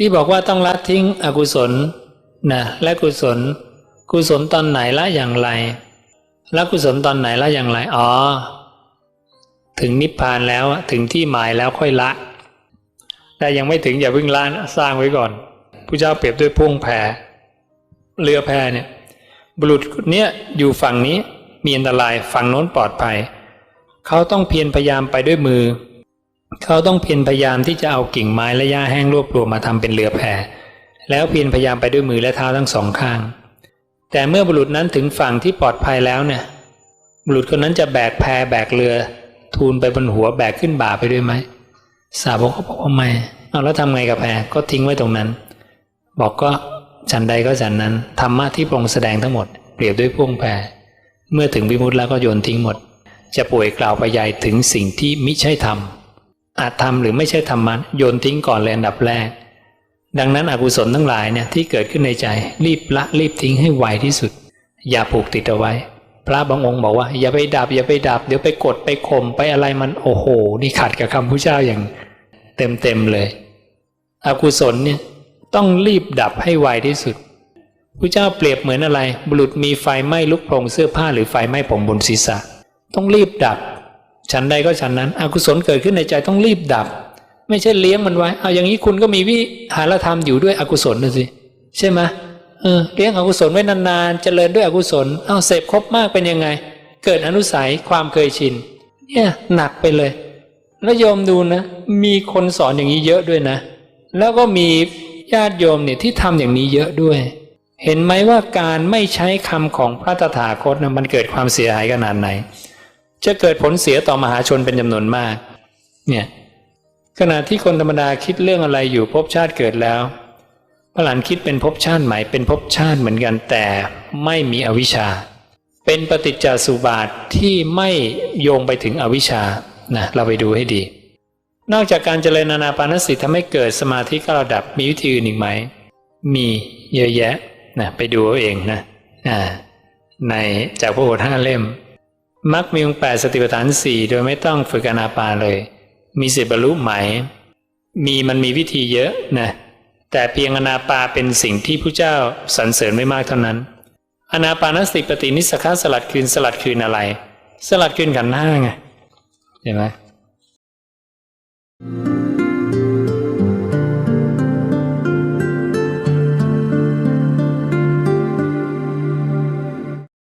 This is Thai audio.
ที่บอกว่าต้องละทิ้งอกุศลนะและกุศล กุศลตอนไหนละอย่างไรละกุศลตอนไหนละอย่างไรอ๋อ ถึงนิพพานแล้วถึงที่หมายแล้วค่อยละ แต่ยังไม่ถึงอย่าเพิ่งละนะสร้างไว้ก่อนผู้เจ้าเปรียบด้วยพุ่งแพเรือแพเนี่ย บุรุษเนี่ยอยู่ฝั่งนี้มีอันตรายฝั่งโน้นปลอดภัย เขาต้องเพียรพยายามไปด้วยมือ เขาต้องเพียรพยายามที่จะเอากิ่งไม้และหญ้าแห้งรวบรวมมาทำเป็นเรือแพแล้วเพียรพยายามไปด้วยมือและเท้าทั้งสองข้าง แต่เมื่อบุรุษนั้นถึงฝั่งที่ปลอดภัยแล้วเนี่ย บุรุษคนนั้นจะแบกแพแบกเรือ ทูลไปบนหัวแบกขึ้นบ่าไปด้วยไหมสาวกเขาบอกว่าไม่เอาแล้วทำไงกับแพก็ทิ้งไว้ตรงนั้น บอกก็ฉันใดก็ฉันนั้นธรรมะที่พระองค์แสดงทั้งหมดเปรียบด้วยพ่วงแพเมื่อถึงวิมุตติแล้วก็โยนทิ้งหมด จะป่วยกล่าวไปยายถึงสิ่งที่มิใช่ธรรม อาจทำหรือไม่ใช่ธรรมะโยนทิ้งก่อนเลยอันดับแรก ดังนั้นอกุศลทั้งหลายเนี่ยที่เกิดขึ้นในใจ รีบละรีบทิ้งให้ไวที่สุด อย่าผูกติดเอาไว้ พระบางองค์บอกว่า อย่าไปดับ อย่าไปดับ เดี๋ยวไปกดไปข่มไปอะไรมันโอ้โห นี่ขัดกับคำพระเจ้าอย่างเต็มเต็มๆเลย อกุศลเนี่ยต้องรีบดับให้ไวที่สุดพระเจ้าเปรียบเหมือนอะไร บุรุษมีไฟไหม้ลุกโพรงเสื้อผ้าหรือไฟไหม้ผมบนศีรษะ ต้องรีบดับ ฉันใดก็ฉันนั้นอกุศลเกิดขึ้นในใจต้องรีบดับ ไม่ใช่เลี้ยงมันไว้ เอาอย่างนี้คุณก็มีวิหารธรรมอยู่ด้วยอกุศลนะสิใช่ไหมเออเลี้ยงอกุศลไว้นานๆเจริญด้วยอกุศลเอาเสพครบมากเป็นยังไง เกิดอนุสัยความเคยชินเนี่ยหนักไปเลย แล้วโยมดูนะ มีคนสอนอย่างนี้เยอะด้วยนะ แล้วก็มีญาติโยมเนี่ยที่ทำอย่างนี้เยอะด้วย เห็นไหมว่าการไม่ใช้คำของพระตถาคตนะมันเกิดความเสียหายขนาดไหน จะเกิดผลเสียต่อมหาชนเป็นจำนวนมาก เนี่ยขณะที่คนธรรมดาคิดเรื่องอะไรอยู่ภพชาติเกิดแล้วพระหลานคิดเป็นภพชาติใหม่เป็นภพชาติเหมือนกันแต่ไม่มีอวิชชา เป็นปฏิจจสุบาทที่ไม่โยงไปถึงอวิชชานะเราไปดูให้ดี นอกจากการเจริญนานาปานสติทำให้เกิดสมาธิก็ระดับมีวิธีอื่นอีกไหม มีเยอะแยะนะไปดูเอาเองนะอ่าในจากพระโอษฐ์ห้าเล่ม มักมีองค์แปดสติปัฏฐานสี่โดยไม่ต้องฝึกอนาปานเลย มีสิทธิบรรลุไหม มีมันมีวิธีเยอะนะแต่เพียงอนาปาเป็นสิ่งที่ผู้เจ้าสรรเสริญไม่มากเท่านั้น อนาปานสติปฏินิสขาสลัดคืนสลัดคืนอะไร สลัดคืนขันห้าไงเห็นไหม